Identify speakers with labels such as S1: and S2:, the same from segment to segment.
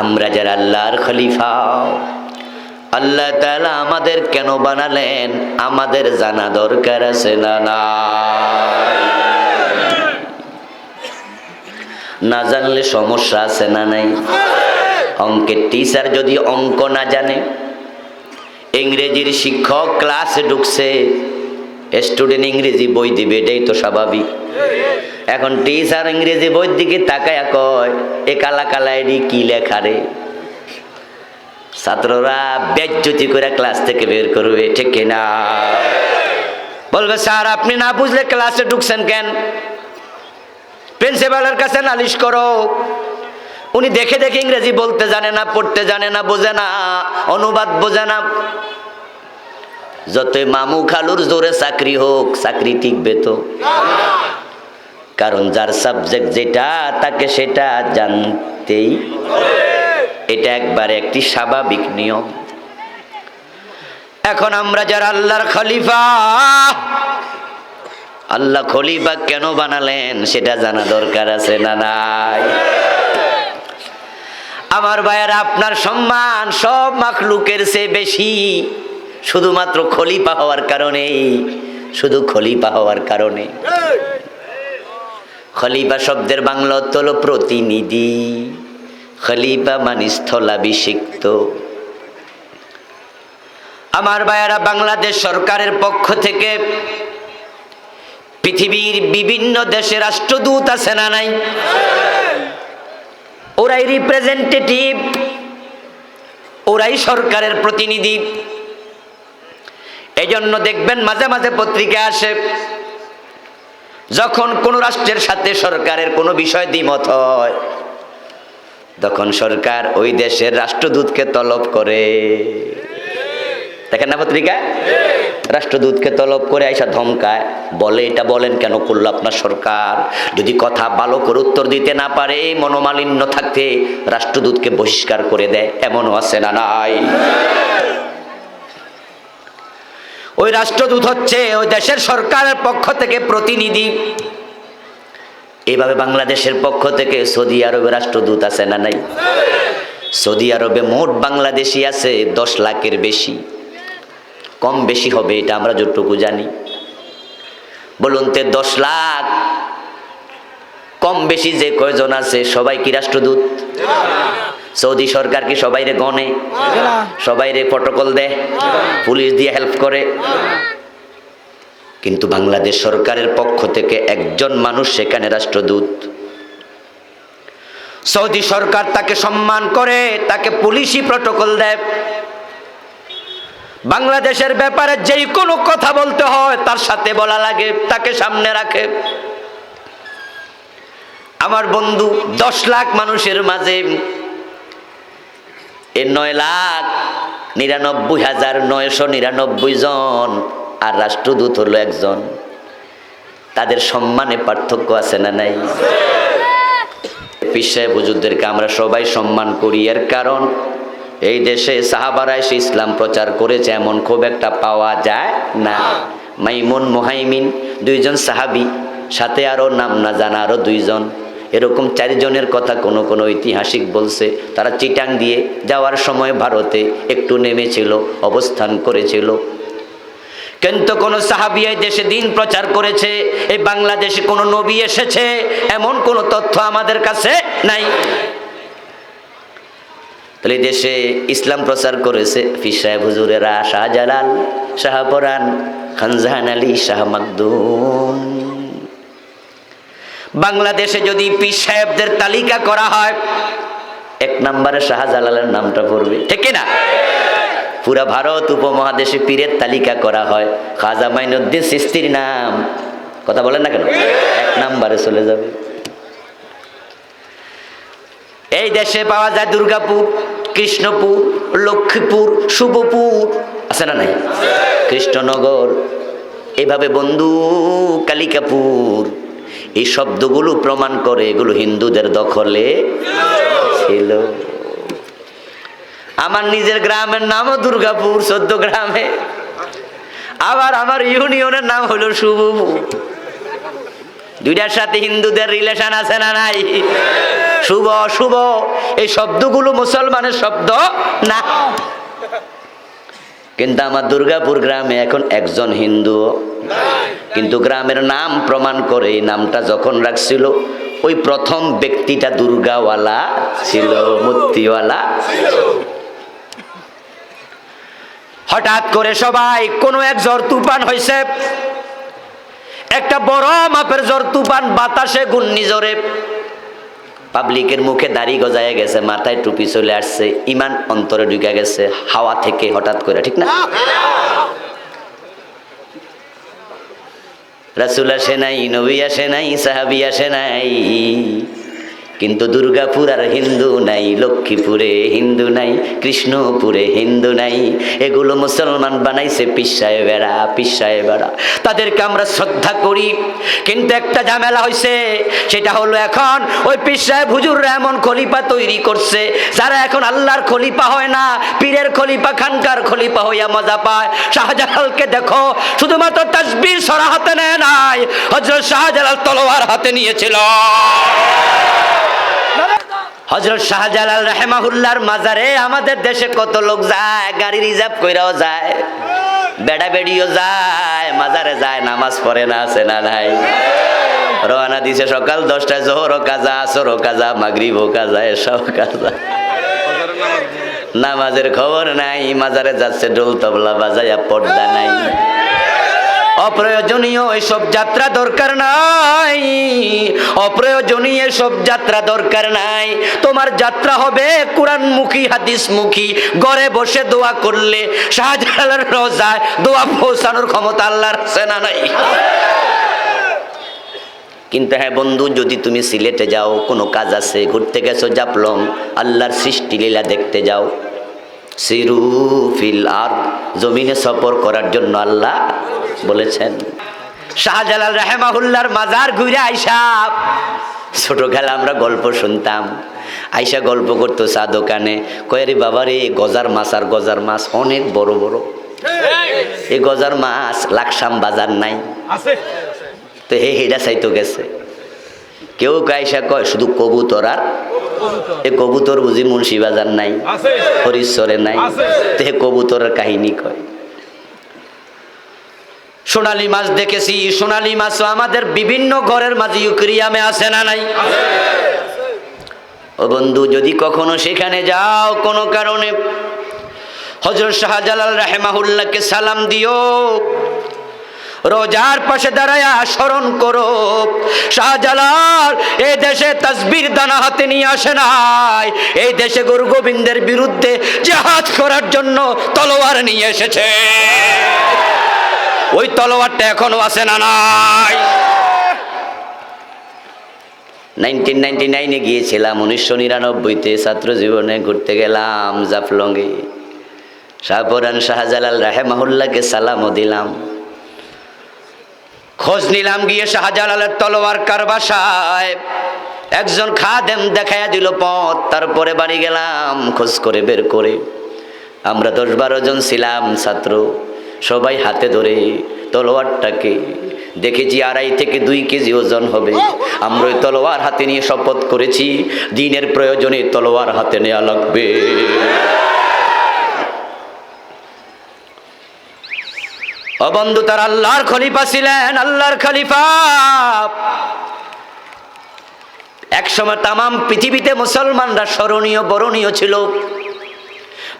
S1: আমরা যারা আল্লাহর খলিফা, আল্লাহ তাআলা আমাদের কেন বানালেন? আমাদের জানা দরকার আছে না নাই? না জানলে সমস্যা আছে না নাই? অঙ্কের টিচার যদি অঙ্ক না জানে, ইংরেজির শিক্ষক ক্লাসে ঢুকছে স্টুডেন্ট ইংরেজি বই দিবে, এটাই তো স্বাভাবিক। এখন টিচার ইংরেজি বইয়ের দিকে তাকায় কয়, এ কালা কালা এডি কি লেখা রে? ছাত্ররা বেজ্জতি করে ক্লাস থেকে বের করবে, ঠিক কিনা বলবে, স্যার, আপনি না বুঝলে ক্লাসে ঢুকছেন কেন? প্রিন্সিপালের কাছে নালিশ করো। উনি দেখে দেখে ইংরেজি বলতে জানে না, পড়তে জানে না, বোঝে না, অনুবাদ বোঝে না। যতই মামু খালুর জোরে চাকরি হোক, চাকরি টিকবে তো। কারণ যার সাবজেক্ট যেটা, তাকে সেটা জানতেই এটা একবারে একটি স্বাভাবিক নিয়ম। এখন আমরা যারা আল্লাহর খলিফা, আল্লাহ খলিফা কেন বানালেন সেটা জানা দরকার আছে না নাই? আমার ভাইয়ের, আপনার সম্মান সব মাখলুকের চেয়ে বেশি শুধুমাত্র খলিফা হওয়ার কারণেই, শুধু খলিফা হওয়ার কারণে। খলিফা শব্দের বাংলা অর্থ হলো প্রতিনিধি। খলিফা মানে স্থলাভিষিক্ত। আমার ভাইয়ারা, বাংলাদেশ সরকারের পক্ষ থেকে পৃথিবীর বিভিন্ন দেশে রাষ্ট্রদূত আছে না নাই? ওরাই রিপ্রেজেন্টেটিভ ওরাই সরকারের প্রতিনিধি। এজন্য দেখবেন মাঝে মাঝে পত্রিকা আসে যখন কোন রাষ্ট্রের সাথে সরকারের কোনো বিষয় দ্বিমত হয়, তখন সরকার ওই দেশের রাষ্ট্রদূতকে তলব করে। দেখেন না পত্রিকা? রাষ্ট্রদূতকে তলব করে আইসা ধমকায়, বলে, এটা বলেন কেন করল আপনার সরকার? যদি কথা ভালো করে উত্তর দিতে না পারে, মনোমালিন্য থাকতে রাষ্ট্রদূতকে বহিষ্কার করে দেয়, এমনও আছে না নাই? ওই রাষ্ট্রদূত হচ্ছে ওই দেশের সরকারের পক্ষ থেকে প্রতিনিধি। এইভাবে বাংলাদেশের পক্ষ থেকে সৌদি আরবের রাষ্ট্রদূত আছে না নাই? সৌদি আরবে মোট বাংলাদেশি আছে দশ লাখের বেশি। কম বেশি হবে, এটা আমরা যতটুকু জানি। বলুন তে দশ লাখ, কম বেশি যে কয়জন আছে, সবাই কি রাষ্ট্রদূত? সৌদি সরকার কি সবাইরে গনে? সবাইরে প্রটোকল দেয়? পুলিশ দিয়ে হেল্প করে? কিন্তু বাংলাদেশ সরকারের পক্ষ থেকে একজন মানুষ সেখানে রাষ্ট্রদূত। সৌদি সরকার তাকে সম্মান করে, তাকে পুলিশি প্রটোকল দেয়। বাংলাদেশের ব্যাপারে যেই কোনো কথা বলতে হয়, তার সাথে বলা লাগে, তাকে সামনে রাখে। আমার বন্ধু, দশ লাখ মানুষের মাঝে এ নয় লাখ নিরানব্বই হাজার নয়শো নিরানব্বই জন আর রাষ্ট্রদূত হলো একজন। তাদের সম্মানে পার্থক্য আছে না নাই? পিসায় বুজুরদেরকে আমরা সবাই সম্মান করি, এর কারণ এই দেশে সাহাবারা এসে ইসলাম প্রচার করেছে, এমন খুব একটা পাওয়া যায় না। মাইমুন মুহাইমিন, দুইজন সাহাবি, সাথে আরও নাম না জানা আরও দুইজন। এরকম চারজনের কথা কোনো কোনো ঐতিহাসিক বলছে। তারা চিটাং দিয়ে যাওয়ার সময় ভারতে একটু নেমেছিল, অবস্থান করেছিল। কিন্তু কোন সাহাবি এই দেশে দিন প্রচার করেছে, এই বাংলাদেশে কোনো নবী এসেছে, এমন কোনো তথ্য আমাদের কাছে নাই। তাহলে দেশে ইসলাম প্রচার করেছে ফির হুজুরেরা, শাহজালাল শাহপরান খানজাহান আলী, শাহ মাকদুম। বাংলাদেশে যদি পীর সাহেবদের তালিকা করা হয়, এক নম্বরে শাহজালালের নামটা পড়বে। ঠিক না পুরা ভারত উপমহাদেশে পীরের তালিকা করা হয়। খাজা মাইনুদ্দিন সিস্তির নাম। কথা বলেন না কেন? এক নাম্বারে চলে যাবে। এই দেশে পাওয়া যায় দুর্গাপুর, কৃষ্ণপুর, লক্ষ্মীপুর, শুভপুর। আছে না নাই? কৃষ্ণনগর, এভাবে বন্ধু কালিকাপুর। এই শব্দগুলো প্রমাণ করে, এগুলো হিন্দুদের দখলে ছিল। আমার নিজের গ্রামের নামও দুর্গাপুর, চোদ্দ গ্রামে। আবার আমার ইউনিয়নের নাম হলো শুভপুর দুইটার সাথে হিন্দুদের রিলেশন আছে না নাই? শুভ, অশুভ, এই শব্দগুলো মুসলমানের শব্দ না। কিন্তু আমার দুর্গাপুর গ্রামে এখন একজন হিন্দু কিন্তু গ্রামের নাম প্রমাণ করে এই নামটা যখন রাখছিল ওই প্রথম ব্যক্তিটা দুর্গাওয়ালা ছিল মূর্তিওয়ালা। হঠাৎ করে সবাই কোনো এক জ্বর তুফান হয়েছে একটা বড় মাপের জ্বর তুফান বাতাসে ঘূর্ণিঝড়ে। পাবলিকের মুখে দাড়ি গজায় গেছে মাথায় টুপি চলে আসছে ইমান অন্তরে ঢুকে গেছে হাওয়া থেকে হঠাৎ করে ঠিক না? রাসুল আসে নাই নবী আসে নাই সাহাবি আসে নাই। কিন্তু দুর্গাপুর আর হিন্দু নাই, লক্ষ্মীপুরে হিন্দু নাই, কৃষ্ণপুরে হিন্দু নাই। এগুলো মুসলমান বানাইছে পিসায় বেড়া পিসায় বেড়া তাদেরকে আমরা শ্রদ্ধা করি। কিন্তু একটা ঝামেলা হয়েছে সেটা হলো এখন ওই পিসায় ভুজুররা এমন খলিফা তৈরি করছে, যারা এখন আল্লাহর খলিফা হয় না, পীরের খলিফা, খানকার খলিফা হইয়া মজা পায়। শাহজালালকে দেখো, শুধুমাত্র তাসবির সরা হাতে নেয় নাই হজরত শাহজালাল তলোয়ার হাতে নিয়েছিল। হজরত শাহজালাল রাহেমাহুল্লার মাজারে আমাদের দেশে কত লোক যায়, গাড়ি রিজার্ভ কইরাও যায়, বেড়া বেড়িও যায়, মাজারে যায়, নামাজ পড়ে না, আছে না নাই। রওনা দিছে সকাল দশটায় জোহরও কাজা আসরও কাজা মাগরিবও কাজা এসব কাজা। নামাজের খবর নাই, মাজারে যাচ্ছে ডোল তবলা বাজাইয়া পর্দা নাই। অপ্রয়োজনীয় এসব যাত্রা দরকার নাই। অপ্রয়োজনীয় এসব যাত্রা দরকার নাই। তোমার যাত্রা হবে কোরআন মুখী হাদিস মুখী ঘরে বসে দোয়া করলে শাহজালালের রোজায় দোয়া পৌঁছানোর ক্ষমতা আল্লাহর সেনা নাই? কিন্তু হ্যাঁ বন্ধু, যদি তুমি সিলেটে যাও, কোনো কাজ আছে, ঘুরতে গেছো জাপলং আল্লাহর সৃষ্টি লীলা দেখতে যাও। সিরু ফিল আর জমিনে সফর করার জন্য আল্লাহ বলেছেন। শাহজালাল রাহেমাহুল্লার মাজার ঘুরে আইসা ছোট খেলা আমরা গল্প শুনতাম। আইসা গল্প করতো চা দোকানে কয়ারি বাবারে গজার মাছ আর গজার মাছ অনেক বড় বড়। এই গজার মাছ লাকসাম বাজার নাই। তো হে হেডা চাইতো গেছে। কেউ কাইসা কয় শুধু কবুতর আর এ কবুতর বুঝি মুন্সি বাজার নাই হরিশ্বরে নাই। তো কবুতরের কাহিনী কয়। সোনালী মাছ দেখেছি সোনালী মাছও আমাদের বিভিন্ন ঘরের মাঝে ইউক্রিয়ামে আছে না নাই? ও বন্ধু যদি কখনো সেখানে যাও কোনো কারণে হজরত শাহজালাল রাহেমাহুল্লাহকে সালাম দিও। রোজার পাশে দাঁড়ায়া স্মরণ করো। শাহজালাল এই দেশে তসবির দানা হাতে নিয়ে আসে নাই। এই দেশে গুরু গোবিন্দের বিরুদ্ধে জাহাজ করার জন্য তলোয়ার নিয়ে এসেছে। ওই তলোয়ারটা এখনও আছে না নাই? নাইনটিন নাইনটি নাইনে গিয়েছিলাম, উনিশশো নিরানব্বইতে ছাত্র জীবনে ঘুরতে গেলাম জাফলঙ্গে শাহপুরান শাহজালাল রাহেমাহুল্লাহকে সালামও দিলাম। খোঁজ নিলাম গিয়ে শাহজালালের তলোয়ার কার বাসায়। একজন খাদেম দেখাইয়া দিল পথ, তারপরে বাড়ি গেলাম, খোঁজ করে বের করে। আমরা দশ বারো জন ছিলাম ছাত্র, সবাই হাতে ধরে তলোয়ারটাকে দেখেছি, আড়াই থেকে দুই কেজি ওজন হবে। আমরা ওই তলোয়ার হাতে নিয়ে শপথ করেছি, দিনের প্রয়োজনে তলোয়ার হাতে নেওয়া লাগবে। অবন্ধু তার আল্লাহর খলিফা ছিলেন, আল্লাহর খলিফা। একসময় তামাম পৃথিবীতে মুসলমানরা স্মরণীয়, বরণীয় ছিল।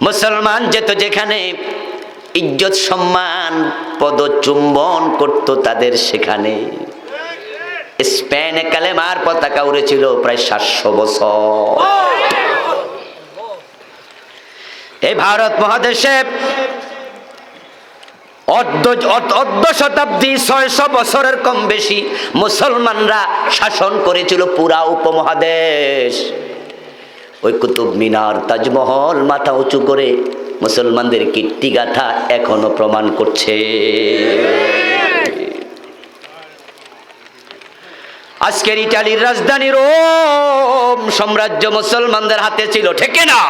S1: মুসলমান যেত যেখানে ইজ্জত, সম্মান, পদচুম্বন করত তাদের সেখানে। স্পেনে কালেমার পতাকা উড়েছিল প্রায় সাতশো বছর। এই ভারত মহাদেশে অর্ধ শতাব্দী ছয়শো বছরের কম বেশি মুসলমানরা শাসন করেছিল পুরা উপমহাদেশ। ওই কুতুব মিনার তাজমহল মাথা উঁচু করে মুসলমানদের কীর্তিগাথা এখনও প্রমাণ করছে। আজকের ইটালির রাজধানী রোম সাম্রাজ্য মুসলমানদের হাতে ছিল, ঠেকে না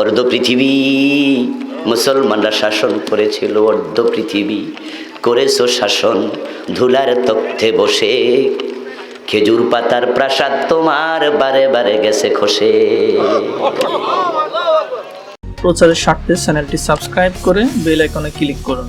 S1: অর্ধ পৃথিবী মুসলমানরা শাসন করেছিল অর্ধ পৃথিবী। করেছ শাসন, ধুলার তথ্যে বসে। খেজুর পাতার প্রাসাদ তোমার বারে বারে গেছে খসে।
S2: প্রচারের স্বার্থে চ্যানেলটি সাবস্ক্রাইব করে বেল আইকনে ক্লিক করুন।